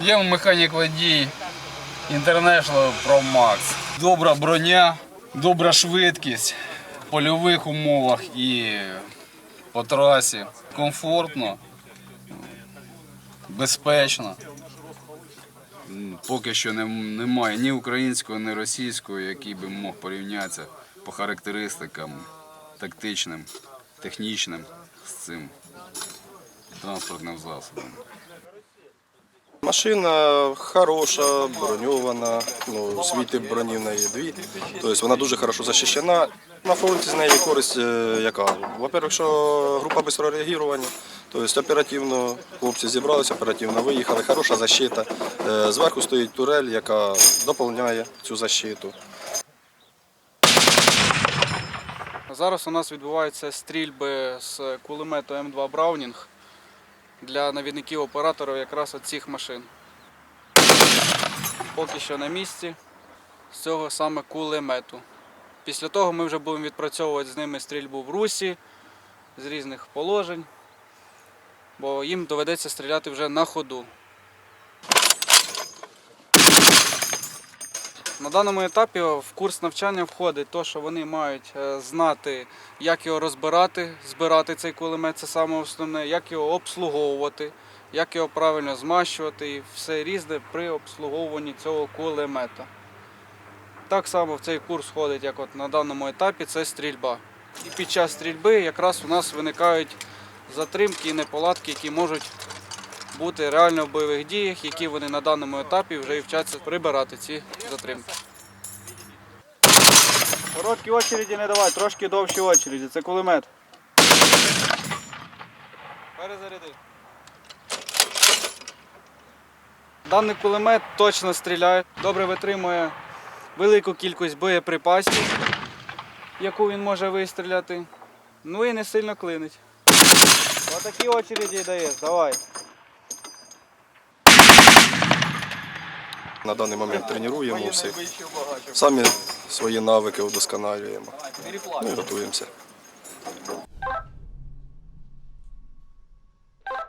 Є механік водій International Pro Max. Добра броня, добра швидкість в польових умовах і по трасі. Комфортно, безпечно. Поки що немає ні українського, ні російського, який би мог порівнятися по характеристикам тактичним, технічним з цим транспортним засобом. Машина хороша, броньована, ну, свій броні в неї дві. Тобто вона дуже хорошо захищена. На фронті з неї користь е, яка? Во-первых, що група швидкого реагування, тобто оперативно хлопці зібралися, оперативно виїхали, хороша защита. Е, Зверху стоїть турель, яка доповняє цю защиту. Зараз у нас відбуваються стрільби з кулемету М2 Браунінг для навідників операторів якраз от цих машин. Поки що на місці з цього саме кулемету. Після того ми вже будемо відпрацьовувати з ними стрільбу в русі з різних положень, бо їм доведеться стріляти вже на ходу. На даному етапі в курс навчання входить те, що вони мають е, знати, як його розбирати, збирати цей кулемет, це саме основне, як його обслуговувати, як його правильно змащувати і все різне при обслуговуванні цього кулемета. Так само в цей курс входить, як от на даному етапі, це стрільба. І під час стрільби якраз у нас виникають затримки і неполадки, які можуть бути реально в бойових діях, які вони на даному етапі вже і вчаться прибирати ці затримки. Короткі очереді не давай, трошки довші очереді. Це кулемет. Перезаряди. Даний кулемет точно стріляє, добре витримує велику кількість боєприпасів, яку він може вистріляти. Ну і не сильно клинить. Отакі очереді даєш, давай. На даний момент тренуємо всіх. Самі свої навики удосконалюємо. Ну і готуємося.